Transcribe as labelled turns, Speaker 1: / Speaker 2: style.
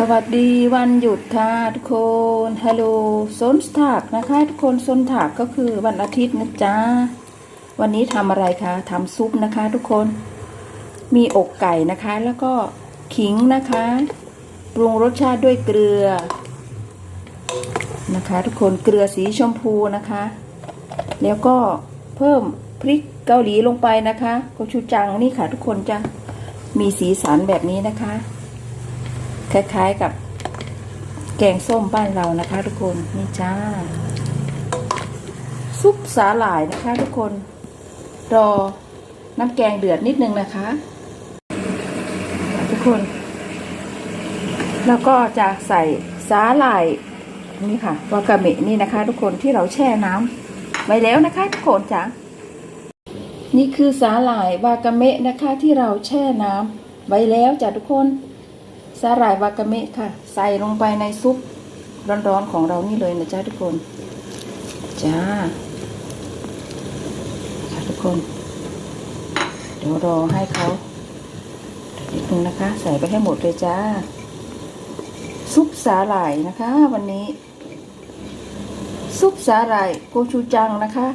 Speaker 1: สวัสดีวันหยุดค่ะทุกคนฮัลโหลซนถากนะคะ ทุกคนซนถากก็คือวันอาทิตย์นะจ๊ะวันนี้ทำอะไรคะทำซุปนะคะ ทุกคน มีอกไก่นะคะ แล้วก็ขิงนะคะ ปรุงรสชาติด้วยเกลือนะคะ ทุกคนเกลือสีชมพูนะคะ แล้วก็เพิ่มพริกเกาหลีลงไปนะคะโกชูจังนี่ค่ะ ทุกคนจะมีสีสันแบบนี้นะคะ คล้ายๆกับแกงส้มบ้านเรานะคะ ทุกคนนี่จ้า ซุปสาหร่ายนะคะ ทุกคนรอน้ำแกงเดือดนิดนึงนะคะ ทุกคน แล้วก็จะใส่สาหร่ายนี่ค่ะวากาเมะนี่นะคะ ทุกคนที่เราแช่น้ำไว้แล้วนะคะ ทุกคนจ้ะนี่คือสาหร่ายวากาเมะนะคะ ที่เราแช่น้ำไว้แล้วจ้ะทุกคน สาหร่ายวากาเมะค่ะ ใส่ลงไปในซุปร้อนๆของเรานี่เลยนะจ๊ะทุกคน จ้าค่ะทุกคน เดี๋ยวรอให้เขานิดนึงนะคะ ใส่ไปให้หมดเลยจ้า ซุปสาหร่ายนะคะ วันนี้ ซุปสาหร่ายโกชูจังนะคะ